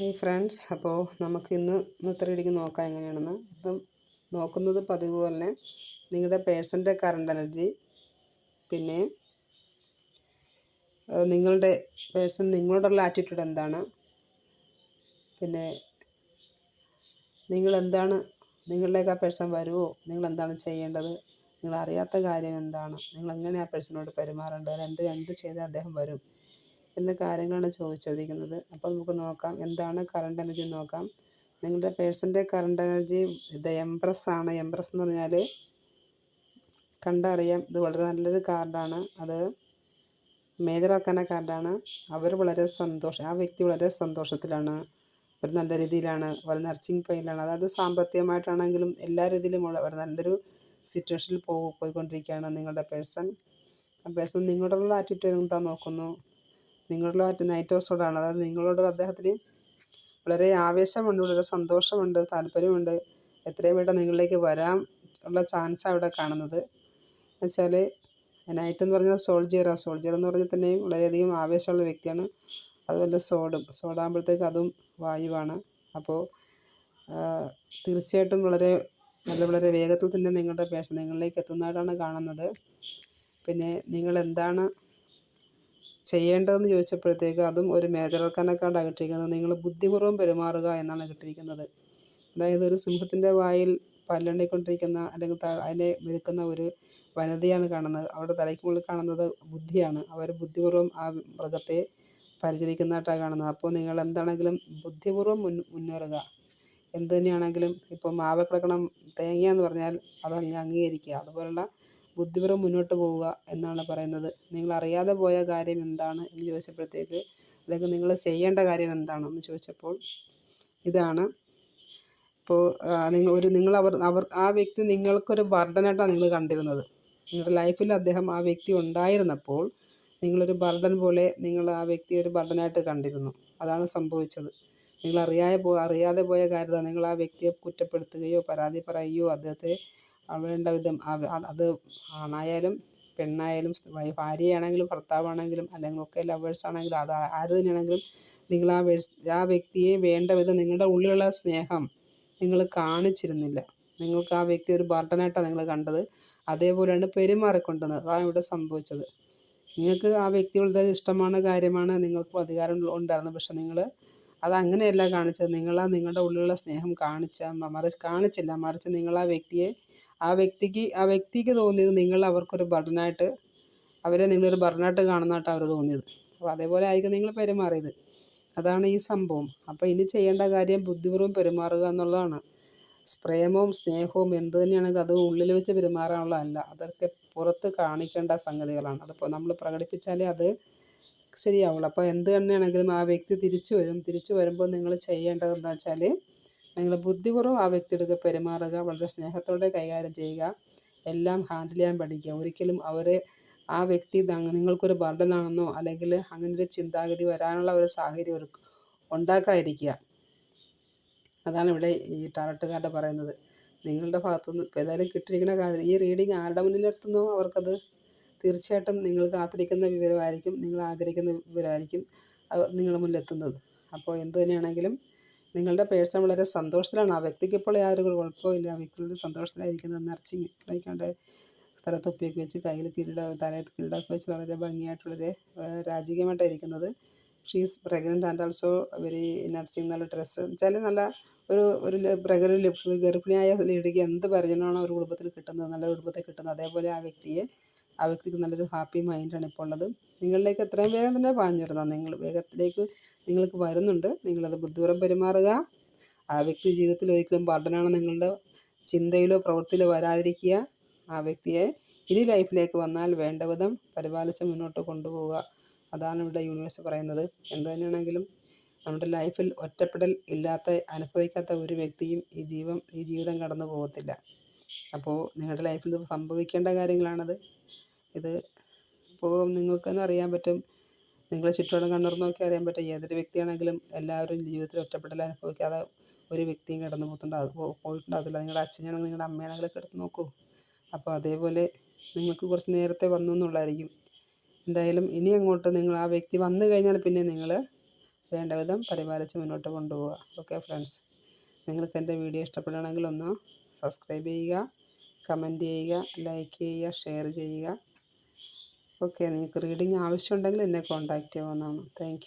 Hi friends അപ്പോൾ നമുക്ക് ഇന്ന് ഇന്നത്തെ റീഡിങ് നോക്കാം എങ്ങനെയാണെന്ന്. ഇപ്പം നോക്കുന്നത് പതിവ് പോലെ നിങ്ങളുടെ പേഴ്സന്റെ കറണ്ട് എനർജി പിന്നെ നിങ്ങളുടെ പേഴ്സൺ നിങ്ങളോടുള്ള ആറ്റിറ്റ്യൂഡ് എന്താണ് പിന്നെ നിങ്ങളെന്താണ് നിങ്ങളിലേക്ക് ആ പേഴ്സൺ വരുമോ നിങ്ങളെന്താണ് ചെയ്യേണ്ടത് നിങ്ങളറിയാത്ത കാര്യം എന്താണ് നിങ്ങൾ എങ്ങനെ ആ പേഴ്സണോട് പെരുമാറേണ്ടത് എന്ത് എന്ത് ചെയ്താൽ അദ്ദേഹം വരും എന്ന കാര്യങ്ങളാണ് ചോദിച്ചിരിക്കുന്നത് അപ്പോൾ നമുക്ക് നോക്കാം എന്താണ് കറണ്ട് എനർജി നോക്കാം. നിങ്ങളുടെ പേഴ്സന്റെ കറണ്ട് എനർജി ഇത് എംപ്രസ് ആണ്. എംപ്രസ് എന്ന് പറഞ്ഞാൽ കണ്ടറിയാം ഇത് വളരെ നല്ലൊരു കാർഡാണ് അത് മേജർ ആക്കാന കാർഡാണ് അവർ വളരെ സന്തോഷം ആ വ്യക്തി വളരെ സന്തോഷത്തിലാണ്. ഒരു നല്ല രീതിയിലാണ് വളരെ നർച്ചിങ് പെയിനിലാണ് അതായത് സാമ്പത്തികമായിട്ടാണെങ്കിലും എല്ലാ രീതിയിലും ഉള്ള ഒരു നല്ലൊരു സിറ്റുവേഷനിൽ പോ പോയിക്കൊണ്ടിരിക്കുകയാണ് നിങ്ങളുടെ പേഴ്സൺ ആ പേഴ്സൺ നിങ്ങളോടുള്ള ആറ്റിറ്റ്യൂഡ് എന്താ നോക്കുന്നു. നിങ്ങളുടെ മറ്റ് ഹൗസോടാണ് അതായത് നിങ്ങളോട് അദ്ദേഹത്തിന് വളരെ ആവേശമുണ്ട് വളരെ സന്തോഷമുണ്ട് താല്പര്യമുണ്ട്. എത്രയും പെട്ടെന്ന് നിങ്ങളിലേക്ക് വരാൻ ഉള്ള ചാൻസ് അവിടെ കാണുന്നത്. എന്നുവെച്ചാൽ നൈറ്റ് എന്ന് പറഞ്ഞാൽ സോൾജിയറാണ് സോൾജിയർ എന്ന് പറഞ്ഞാൽ തന്നെയും വളരെയധികം ആവേശമുള്ള വ്യക്തിയാണ്. അതുപോലെ സോഡും. സോഡാകുമ്പോഴത്തേക്ക് അതും വായുവാണ്. അപ്പോൾ തീർച്ചയായിട്ടും വളരെ നല്ല വളരെ വേഗത്തിൽ തന്നെ നിങ്ങളുടെ പേഷൻ നിങ്ങളിലേക്ക് എത്തുന്നതായിട്ടാണ് കാണുന്നത്. പിന്നെ നിങ്ങൾ എന്താണ് ചെയ്യേണ്ടതെന്ന് ചോദിച്ചപ്പോഴത്തേക്ക് അതും ഒരു മേജർ കണക്കാണ്ടാണ് കിട്ടിയിരിക്കുന്നത് നിങ്ങൾ ബുദ്ധിപൂർവം പെരുമാറുക എന്നാണ് കിട്ടിയിരിക്കുന്നത് അതായത് ഒരു സിംഹത്തിന്റെ വായിൽ പല്ലെണ്ണിക്കൊണ്ടിരിക്കുന്ന അല്ലെങ്കിൽ അതിനെ വിൽക്കുന്ന ഒരു വനിതയാണ് കാണുന്നത്. അവരുടെ തലയ്ക്ക് മുകളിൽ കാണുന്നത് ബുദ്ധിയാണ്. അവർ ബുദ്ധിപൂർവം ആ മൃഗത്തെ പരിചരിക്കുന്നതായിട്ടാണ് കാണുന്നത്. അപ്പോൾ നിങ്ങൾ എന്താണെങ്കിലും ബുദ്ധിപൂർവം മുൻ മുന്നേറുക. എന്ത് തന്നെയാണെങ്കിലും ഇപ്പോൾ മാവ് കിടക്കണം തേങ്ങ എന്ന് പറഞ്ഞാൽ അത് അംഗീകരിക്കുക. അതുപോലുള്ള ബുദ്ധിപൂർവം മുന്നോട്ട് പോവുക എന്നാണ് പറയുന്നത്. നിങ്ങൾ അറിയാതെ പോയ കാര്യം എന്താണ് എന്ന് ചോദിച്ചപ്പോഴത്തേക്ക് അല്ലെങ്കിൽ നിങ്ങൾ ചെയ്യേണ്ട കാര്യം എന്താണെന്ന് ചോദിച്ചപ്പോൾ ഇതാണ്. ഇപ്പോൾ നിങ്ങൾ ഒരു നിങ്ങൾ അവർ അവർ ആ വ്യക്തി നിങ്ങൾക്കൊരു ബർഡനായിട്ടാണ് നിങ്ങൾ കണ്ടിരുന്നത്. നിങ്ങളുടെ ലൈഫിൽ അദ്ദേഹം ആ വ്യക്തി ഉണ്ടായിരുന്നപ്പോൾ നിങ്ങളൊരു ബർഡൻ പോലെ നിങ്ങൾ ആ വ്യക്തി ഒരു ബർഡനായിട്ട് കണ്ടിരുന്നു. അതാണ് സംഭവിച്ചത്. നിങ്ങൾ അറിയാതെ പോ അറിയാതെ പോയ കാര്യം നിങ്ങൾ ആ വ്യക്തിയെ കുറ്റപ്പെടുത്തുകയോ പരാതി പറയുകയോ അദ്ദേഹത്തെ വേണ്ട വിധം അത് ആണായാലും പെണ്ണായാലും ഭാര്യയാണെങ്കിലും ഭർത്താവാണെങ്കിലും അല്ലെങ്കിൽ ഒക്കെ ലവേഴ്സ് ആണെങ്കിലും അത് ആര് തന്നെയാണെങ്കിലും നിങ്ങൾ ആ ആ വ്യക്തിയെ വേണ്ട വിധം നിങ്ങളുടെ ഉള്ളിലുള്ള സ്നേഹം നിങ്ങൾ കാണിച്ചിരുന്നില്ല. നിങ്ങൾക്ക് ആ വ്യക്തി ഒരു ബർഡനായിട്ടാണ് നിങ്ങൾ കണ്ടത്. അതേപോലെയാണ് പെരുമാറിക്കൊണ്ടുവന്നത് അതാണ് ഇവിടെ സംഭവിച്ചത്. നിങ്ങൾക്ക് ആ വ്യക്തികളുടെ ഇഷ്ടമാണ് കാര്യമാണ് നിങ്ങൾക്ക് അധികാരം ഉണ്ടായിരുന്നു. പക്ഷെ നിങ്ങൾ അത് അങ്ങനെയല്ല കാണിച്ചത്. നിങ്ങളാ നിങ്ങളുടെ ഉള്ളിലുള്ള സ്നേഹം കാണിച്ച മറിച്ച് കാണിച്ചില്ല. മറിച്ച് നിങ്ങൾ ആ വ്യക്തിയെ ആ വ്യക്തിക്ക് ആ വ്യക്തിക്ക് തോന്നിയത് നിങ്ങൾ അവർക്കൊരു ബർഡനായിട്ട് അവരെ നിങ്ങളൊരു ബർഡനായിട്ട് കാണുന്നതായിട്ട് അവർ തോന്നിയത്. അപ്പോൾ അതേപോലെ ആയിരിക്കും നിങ്ങൾ പെരുമാറിയത് അതാണ് ഈ സംഭവം. അപ്പോൾ ഇനി ചെയ്യേണ്ട കാര്യം ബുദ്ധിപൂർവം പെരുമാറുക എന്നുള്ളതാണ്. പ്രേമവും സ്നേഹവും എന്ത് തന്നെയാണെങ്കിലും അത് ഉള്ളിൽ വെച്ച് പെരുമാറാനുള്ളതല്ല അതൊക്കെ പുറത്ത് കാണിക്കേണ്ട സംഗതികളാണ്. അതിപ്പോൾ നമ്മൾ പ്രകടിപ്പിച്ചാലേ അത് ശരിയാവുള്ളൂ. അപ്പോൾ എന്ത് തന്നെയാണെങ്കിലും ആ വ്യക്തി തിരിച്ചു വരും. തിരിച്ചു വരുമ്പോൾ നിങ്ങൾ ചെയ്യേണ്ടത് എന്താ വെച്ചാൽ നിങ്ങൾ ബുദ്ധിപൂർവം ആ വ്യക്തിയുടെ പെരുമാറുക വളരെ സ്നേഹത്തോടെ കൈകാര്യം ചെയ്യുക എല്ലാം ഹാൻഡിൽ ചെയ്യാൻ പഠിക്കുക. ഒരിക്കലും അവരെ ആ വ്യക്തി നിങ്ങൾക്കൊരു ബർഡനാണെന്നോ അല്ലെങ്കിൽ അങ്ങനെ ഒരു ചിന്താഗതി വരാനുള്ള ഒരു സാഹചര്യം ഒരു ഉണ്ടാക്കാതിരിക്കുക. അതാണ് ഇവിടെ ഈ ടാറട്ടുകാരുടെ പറയുന്നത്. നിങ്ങളുടെ ഭാഗത്തുനിന്ന് ഇപ്പോൾ ഏതായാലും കിട്ടിയിരിക്കുന്ന കാര്യം ഈ റീഡിങ് ആരുടെ മുന്നിലെത്തുന്നോ അവർക്കത്? തീർച്ചയായിട്ടും നിങ്ങൾ കാത്തിരിക്കുന്ന വിവരമായിരിക്കും നിങ്ങൾ ആഗ്രഹിക്കുന്ന വിവരമായിരിക്കും അവർ നിങ്ങളുടെ മുന്നിലെത്തുന്നത് അപ്പോൾ എന്തു തന്നെയാണെങ്കിലും നിങ്ങളുടെ പേഴ്സൺ വളരെ സന്തോഷത്തിലാണ്. ആ വ്യക്തിക്ക് ഇപ്പോൾ യാതൊരു കുഴപ്പമില്ല ആ സന്തോഷത്തിലായിരിക്കുന്നത് നിറച്ചിങ് കഴിക്കാണ്ട് സ്ഥലത്തൊപ്പിയൊക്കെ വെച്ച് കയ്യിൽ കിരീട തലയിൽ കിരീടമൊക്കെ വെച്ച് വളരെ ഭംഗിയായിട്ടുള്ളൊരു രാജകീയമായിട്ടായിരിക്കുന്നത്. She's pregnant and also very nursing നല്ല ഡ്രസ്സ് വെച്ചാൽ നല്ല ഒരു ഒരു പ്രകൃതി ഗർഭിണിയായ ലേഡിക്ക് എന്ത് പരിചരണമാണോ ഒരു കുടുംബത്തിൽ കിട്ടുന്നത്? നല്ല കുടുംബത്തിൽ കിട്ടുന്നത്? അതേപോലെ ആ വ്യക്തിയെ ആ വ്യക്തിക്ക് നല്ലൊരു ഹാപ്പി മൈൻഡാണ് ഇപ്പോൾ ഉള്ളത്. നിങ്ങളിലേക്ക് എത്രയും വേഗം തന്നെ പാഞ്ഞു വരുന്നത് നിങ്ങൾ വേഗത്തിലേക്ക് നിങ്ങൾക്ക് വരുന്നുണ്ട്. നിങ്ങളത് ബുദ്ധിപൂർവം പെരുമാറുക. ആ വ്യക്തി ജീവിതത്തിൽ ഒരിക്കലും ബർഡനാണ് നിങ്ങളുടെ ചിന്തയിലോ പ്രവൃത്തിയിലോ വരാതിരിക്കുക. ആ വ്യക്തിയെ ഇനി ലൈഫിലേക്ക് വന്നാൽ വേണ്ട വിധം പരിപാലിച്ച് മുന്നോട്ട് കൊണ്ടുപോവുക. അതാണ് ഇവിടെ യൂണിവേഴ്സ് പറയുന്നത്. എന്ത് തന്നെയാണെങ്കിലും നമ്മുടെ ലൈഫിൽ ഒറ്റപ്പെടൽ ഇല്ലാത്ത അനുഭവിക്കാത്ത ഒരു വ്യക്തിയും ഈ ജീവൻ ഈ ജീവിതം കടന്നു പോകത്തില്ല. അപ്പോൾ നിങ്ങളുടെ ലൈഫിൽ സംഭവിക്കേണ്ട കാര്യങ്ങളാണത്. ഇത് ഇപ്പോൾ നിങ്ങൾക്കെന്ന് അറിയാൻ പറ്റും. നിങ്ങളെ ചുറ്റോളം കണ്ണുറന്ന് നോക്കി അറിയാൻ പറ്റും. ഏതൊരു വ്യക്തിയാണെങ്കിലും എല്ലാവരും ജീവിതത്തിൽ ഒറ്റപ്പെടൽ അനുഭവിക്കാതെ ഒരു വ്യക്തിയും കിടന്നു പോയിട്ടുണ്ട് അത് പോ- പോയിട്ടുണ്ടാകത്തില്ല നിങ്ങളുടെ അച്ഛനാണെങ്കിലും നിങ്ങളുടെ അമ്മയാണെങ്കിലും കിടന്ന് നോക്കൂ. അപ്പോൾ അതേപോലെ നിങ്ങൾക്ക് കുറച്ച് നേരത്തെ വന്നു എന്നുള്ളതായിരിക്കും. എന്തായാലും ഇനി അങ്ങോട്ട് നിങ്ങൾ ആ വ്യക്തി വന്നു കഴിഞ്ഞാൽ പിന്നെ നിങ്ങൾ വേണ്ട വിധം പരിപാലിച്ച് മുന്നോട്ട് കൊണ്ടുപോവുക. ഓക്കെ ഫ്രണ്ട്സ് നിങ്ങൾക്ക് എന്റെ വീഡിയോ ഇഷ്ടപ്പെടുകയാണെങ്കിൽ ഒന്ന് സബ്സ്ക്രൈബ് ചെയ്യുക കമന്റ് ചെയ്യുക ലൈക്ക് ചെയ്യുക ഷെയർ ചെയ്യുക. ഓക്കെ നിങ്ങൾക്ക് റീഡിങ് ആവശ്യമുണ്ടെങ്കിൽ എന്നെ കോൺടാക്റ്റ് ചെയ്യാവുന്നതാണ്. താങ്ക്